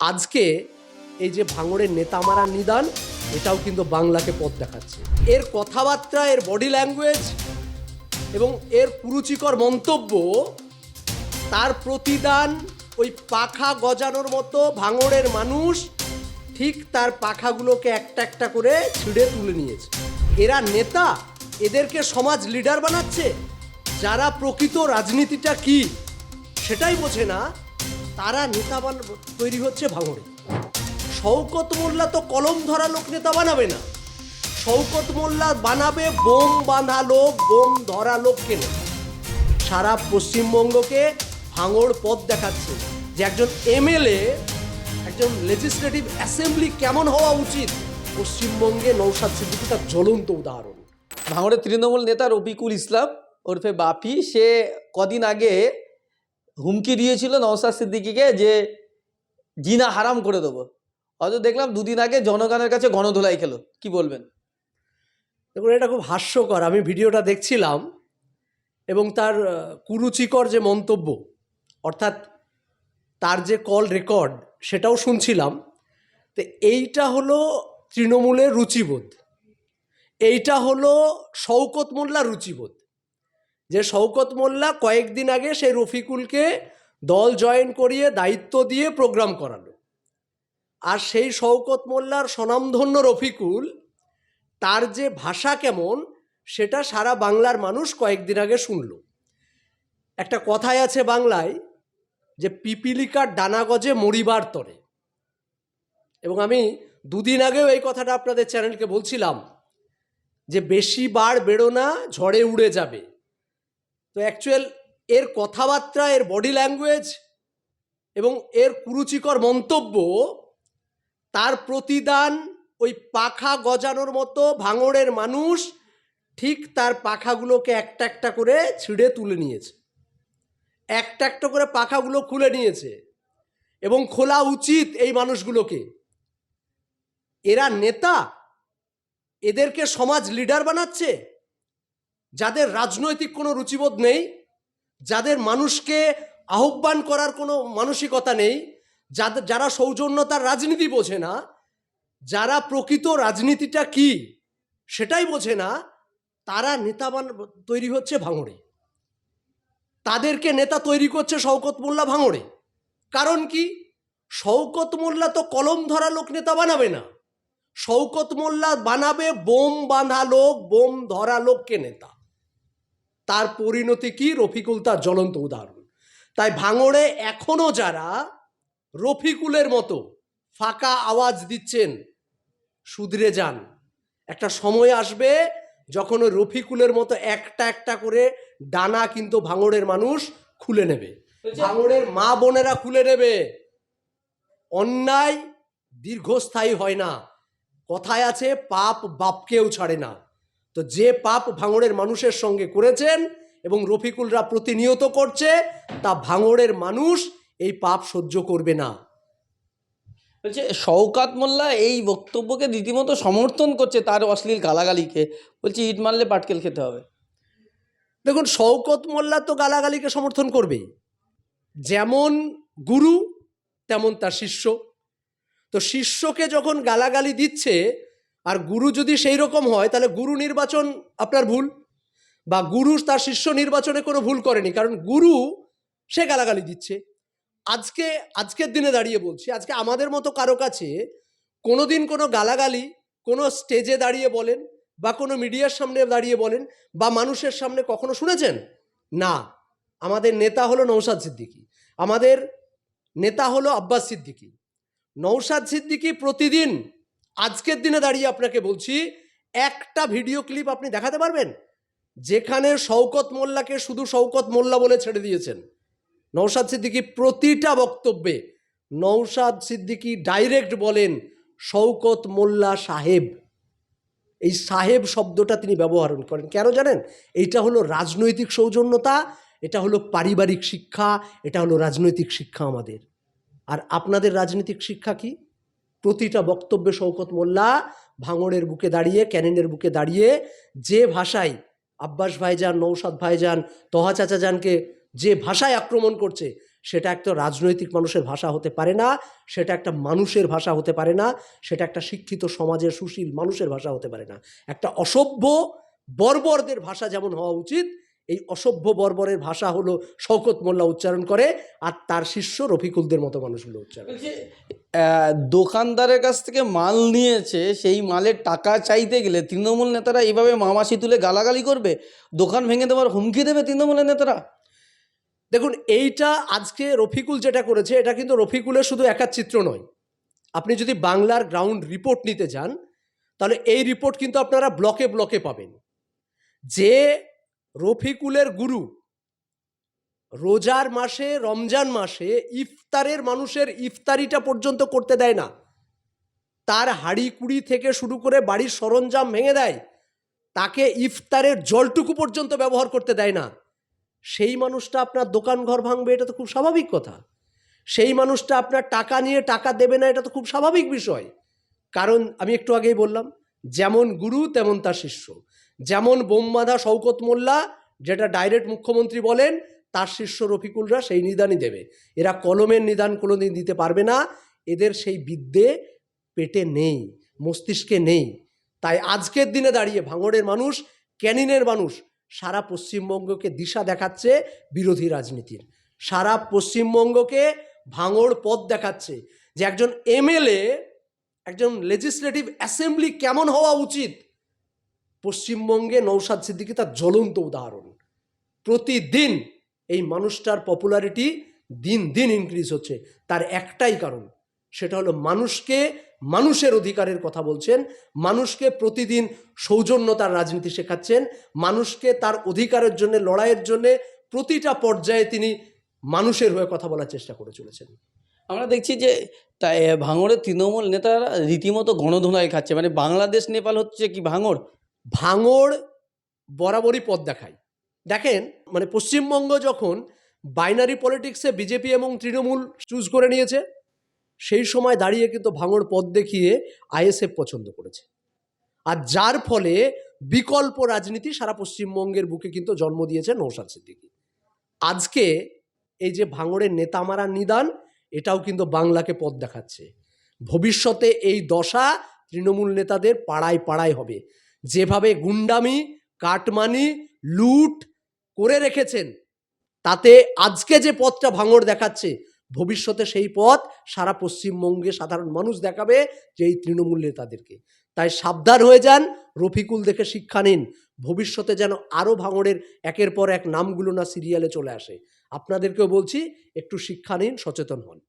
আজকে এই যে ভাঙড়ের নেতা মারার নিদান, এটাও কিন্তু বাংলাকে পথ দেখাচ্ছে। এর কথাবার্তা, এর বডি ল্যাঙ্গুয়েজ এবং এর কুরুচিকর মন্তব্য, তার প্রতিদান ওই পাখা গজানোর মতো ভাঙড়ের মানুষ ঠিক তার পাখাগুলোকে একটা একটা করে ছিঁড়ে তুলে নিয়েছে। এরা নেতা, এদেরকে সমাজ লিডার বানাচ্ছে? যারা প্রকৃত রাজনীতিটা কি? সেটাই বোঝে না। তারা নেতা বান তৈরি হচ্ছে ভাঙড়ে। শওকত মোল্লা তো কলম ধরা লোক নেতা বানাবে না। শওকত মোল্লা বানাবে বোম বাঁধা লোক, বোম ধরা লোককে নেতা সারা পশ্চিমবঙ্গকে ভাঙড় পথ দেখাচ্ছে যে একজন এমএলএ, একজন লেজিসলেটিভ অ্যাসেম্বলি কেমন হওয়া উচিত? পশ্চিমবঙ্গে নৌসাদ সিদ্দিকি তার জ্বলন্ত উদাহরণ। ভাঙড়ের তৃণমূল নেতা রফিকুল ইসলাম ওরফে বাপি, সে কদিন আগে হুমকি দিয়েছিল নওসাদ সিদ্দিকিকে যে জিনা হারাম করে দেবো। অথচ দেখলাম দুদিন আগে জনগণের কাছে গণধোলাই খেলো। কি বলবেন? দেখুন, এটা খুব হাস্যকর। আমি ভিডিওটা দেখছিলাম এবং তার কুরুচিকর যে মন্তব্য, অর্থাৎ তার যে কল রেকর্ড, সেটাও শুনছিলাম। তো এইটা হলো তৃণমূলের রুচিবোধ। এইটা হলো শওকত মোল্লা রুচিবোধ। যে শওকত মোল্লা কয়েকদিন আগে সেই রফিকুলকে দল জয়েন করিয়ে দায়িত্ব দিয়ে প্রোগ্রাম করালো। আর সেই শওকত মোল্লার স্বনামধন্য রফিকুল, তার যে ভাষা কেমন, সেটা সারা বাংলার মানুষ কয়েকদিন আগে শুনল। একটা কথাই আছে বাংলায় যে পিপিলিকার ডানা গজে মরিবার তরে। এবং আমি দুদিন আগেও এই কথাটা আপনাদের চ্যানেলকে বলছিলাম যে বেশি বার বেরো না ঝড়ে উড়ে যাবে। তো অ্যাকচুয়াল এর কথাবার্তা, এর বডি ল্যাঙ্গুয়েজ এবং এর কুরুচিকর মন্তব্য তার প্রতিদান ওই পাখা গজানোর মতো ভাঙড়ের মানুষ ঠিক তার পাখাগুলোকে একটা একটা করে ছিঁড়ে তুলে নিয়েছে। একটা একটা করে পাখাগুলো খুলে নিয়েছে এবং খোলা উচিত এই মানুষগুলোকে। এরা নেতা? এদেরকে সমাজ লিডার বানাচ্ছে? যাদের রাজনৈতিক কোনো রুচিবোধ নেই, যাদের মানুষকে আহ্বান করার কোনো মানসিকতা নেই যাদের যারা সৌজন্যতার রাজনীতি বোঝে না, যারা প্রকৃত রাজনীতিটা কি সেটাই বোঝে না, তারা নেতা বান, তৈরি হচ্ছে ভাঙড়ে। তাদেরকে নেতা তৈরি করছে শওকত মোল্লা ভাঙড়ে। কারণ কি? শওকত মোল্লা তো কলম ধরা লোক নেতা বানাবে না। শওকত মোল্লা বানাবে বোম বাঁধা লোক, বোম ধরা লোককে নেতা। তার পরিণতি কি? রফিকুল তার জ্বলন্ত উদাহরণ। তাই ভাঙড়ে এখনও যারা রফিকুলের মতো ফাঁকা আওয়াজ দিচ্ছেন সুধরে যান। একটা সময় আসবে যখন ওই রফিকুলের মতো একটা একটা করে ডানা কিন্তু ভাঙড়ের মানুষ খুলে নেবে। ভাঙড়ের মা বোনেরা খুলে নেবে। অন্যায় দীর্ঘস্থায়ী হয় না। কথায় আছে পাপ বাপকেও ছাড়ে না। তো যে পাপ ভাঙড়ের মানুষের সঙ্গে করেছেন এবং রফিকুলরা প্রতিনিয়ত করছে তা ভাঙড়ের মানুষ এই পাপ সহ্য করবে না। বলছে শওকাত মোল্লা এই বক্তব্যকে রীতিমতো সমর্থন করছে তার অশ্লীল গালাগালিকে। বলছে ইট মারলে পাটকেল খেতে হবে। দেখুন শওকত মোল্লা তো গালাগালিকে সমর্থন করবেই। যেমন গুরু তেমন তার শিষ্য। তো শিষ্যকে যখন গালাগালি দিচ্ছে আর গুরু যদি সেই রকম হয়, তাহলে গুরু নির্বাচন আপনার ভুল বা গুরু তার শিষ্য নির্বাচনে কোনো ভুল করেনি, কারণ গুরু সে গালাগালি দিচ্ছে। আজকে, আজকের দিনে দাঁড়িয়ে বলছি, আজকে আমাদের মতো কারও কাছে কোনো দিন কোনো গালাগালি কোনো স্টেজে দাঁড়িয়ে বলেন বা কোনো মিডিয়ার সামনে দাঁড়িয়ে বলেন বা মানুষের সামনে কখনো শুনেছেন? না। আমাদের নেতা হলো নৌসাদ সিদ্দিকী। আমাদের নেতা হলো আব্বাস সিদ্দিকী। নৌসাদ সিদ্দিকী প্রতিদিন আজকের দিনে দাঁড়িয়ে আপনাকে বলছি, একটা ভিডিও ক্লিপ আপনি দেখাতে পারবেন? যেখানে শওকত মোল্লাকে শুধু শওকত মোল্লা বলে ছেড়ে দিয়েছেন। নৌসাদ সিদ্দিকী প্রতিটা বক্তব্যে নৌসাদ সিদ্দিকী ডাইরেক্ট বলেন, শওকত মোল্লা সাহেব। এই সাহেব শব্দটা তিনি ব্যবহার করেন। কেন জানেন? এইটা হলো রাজনৈতিক সৌজন্যতা, এটা হলো পারিবারিক শিক্ষা, এটা হলো রাজনৈতিক শিক্ষা আমাদের। আর আপনাদের রাজনৈতিক শিক্ষা কি? প্রতিটা বক্তব্যে শওকত মোল্লা ভাঙড়ের বুকে দাঁড়িয়ে, ক্যানিনের বুকে দাঁড়িয়ে যে ভাষায় আব্বাস ভাইজান নৌসাদ ভাইজান, তহা চাচা জানকে যে ভাষায় আক্রমণ করছে, সেটা একটা রাজনৈতিক মানুষের ভাষা হতে পারে না, সেটা একটা মানুষের ভাষা হতে পারে না, সেটা একটা শিক্ষিত সমাজের সুশীল মানুষের ভাষা হতে পারে না। একটা অসভ্য বর্বরদের ভাষা যেমন হওয়া উচিত এই অসভ্য বর্বরের ভাষা হলো শওকত মোল্লা উচ্চারণ করে আর তার শিষ্য রফিকুলদের মতো মানুষগুলো উচ্চারণ করে। দোকানদারের কাছ থেকে মাল নিয়েছে সেই মালের টাকা চাইতে গেলে তৃণমূল নেতারা এইভাবে মামাসি তুলে গালাগালি করবে? দোকান ভেঙে দেওয়ার হুমকি দেবে তৃণমূলের নেতারা? দেখুন এইটা আজকে রফিকুল যেটা করেছে এটা কিন্তু রফিকুলের শুধু একার চিত্র নয়। আপনি যদি বাংলার গ্রাউন্ড রিপোর্ট নিতে যান তাহলে এই রিপোর্ট কিন্তু আপনারা ব্লকে ব্লকে পাবেন। যে রফিকুলের গুরু। রোজার মাসে, রমজান মাসে ইফতারের মানুষের ইফতারিটা পর্যন্ত করতে দেয় না। তার হাড়ি কুড়ি থেকে শুরু করে বাড়ির সরঞ্জাম ভেঙে দেয়। তাকে ইফতারের জলটুকু পর্যন্ত ব্যবহার করতে দেয় না। সেই মানুষটা আপনার দোকান ঘর ভাঙবে, এটা তো খুব স্বাভাবিক কথা। সেই মানুষটা আপনার টাকা নিয়ে টাকা দেবে না, এটা তো খুব স্বাভাবিক বিষয়। কারণ, আমি একটু আগেই বললাম, যেমন গুরু, তেমন তার শিষ্য। যেমন বোমবাধা শওকত মোল্লা, যেটা ডাইরেক্ট মুখ্যমন্ত্রী বলেন, তার শিষ্য রফিকুলরা সেই নিদানই দেবে। এরা কলমের নিদান কোনোদিন দিতে পারবে না। এদের সেই বিদ্যে পেটে নেই, মস্তিষ্কে নেই। তাই আজকের দিনে দাঁড়িয়ে ভাঙড়ের মানুষ, ক্যানিনের মানুষ, সারা পশ্চিমবঙ্গকে দিশা দেখাচ্ছে বিরোধী রাজনীতির। সারা পশ্চিমবঙ্গকে ভাঙড় পথ দেখাচ্ছে যে একজন এমএলএ, একজন লেজিসলেটিভ অ্যাসেম্বলি কেমন হওয়া উচিত? পশ্চিমবঙ্গে নৌসাদ সিদ্দিকী তার জ্বলন্ত উদাহরণ। প্রতিদিন এই মানুষটার পপুলারিটি দিন দিন ইনক্রিজ হচ্ছে। তার একটাই কারণ, সেটা হলো মানুষকে মানুষের অধিকারের কথা বলছেন, মানুষকে প্রতিদিন সৌজন্যতার রাজনীতি শেখাচ্ছেন, মানুষকে তার অধিকারের জন্য, লড়াইয়ের জন্য প্রতিটা পর্যায়ে তিনি মানুষের হয়ে কথা বলার চেষ্টা করে চলেছেন। আমরা দেখছি যে তাই ভাঙড়ের তৃণমূল নেতারা রীতিমতো গণধোলাই খাচ্ছে। মানে বাংলাদেশ, নেপাল হচ্ছে কি ভাঙড়? ভাঙড় বরাবরই পথ দেখায়। দেখেন মানে পশ্চিমবঙ্গ যখন বাইনারি পলিটিক্সে বিজেপি এবং তৃণমূল চুজ করে নিয়েছে, সেই সময় দাঁড়িয়ে কিন্তু ভাঙড় পথ দেখিয়ে আইএসএফ পছন্দ করেছে। আর যার ফলে বিকল্প রাজনীতি সারা পশ্চিমবঙ্গের বুকে কিন্তু জন্ম দিয়েছে নৌসাদ সিদ্দিকী। আজকে এই যে ভাঙড়ের নেতা মারা নিদান, এটাও কিন্তু বাংলাকে পথ দেখাচ্ছে। ভবিষ্যতে এই দশা তৃণমূল নেতাদের পাড়ায় পাড়ায় হবে। যেভাবে গুন্ডামি, কাটমানি, লুট করে রেখেছেন, তাতে আজকে যে পথটা ভাঙড় দেখাচ্ছে, ভবিষ্যতে সেই পথ সারা পশ্চিমবঙ্গে সাধারণ মানুষ দেখাবে যে এই তৃণমূল নেতাদেরকে। তাই সাবধান হয়ে যান, রফিকুল দেখে শিক্ষা নিন, ভবিষ্যতে যেন আরও ভাঙড়ের একের পর এক নামগুলো না সিরিয়ালে চলে আসে। আপনাদেরকেও বলছি, একটু শিক্ষা নিন, সচেতন হন।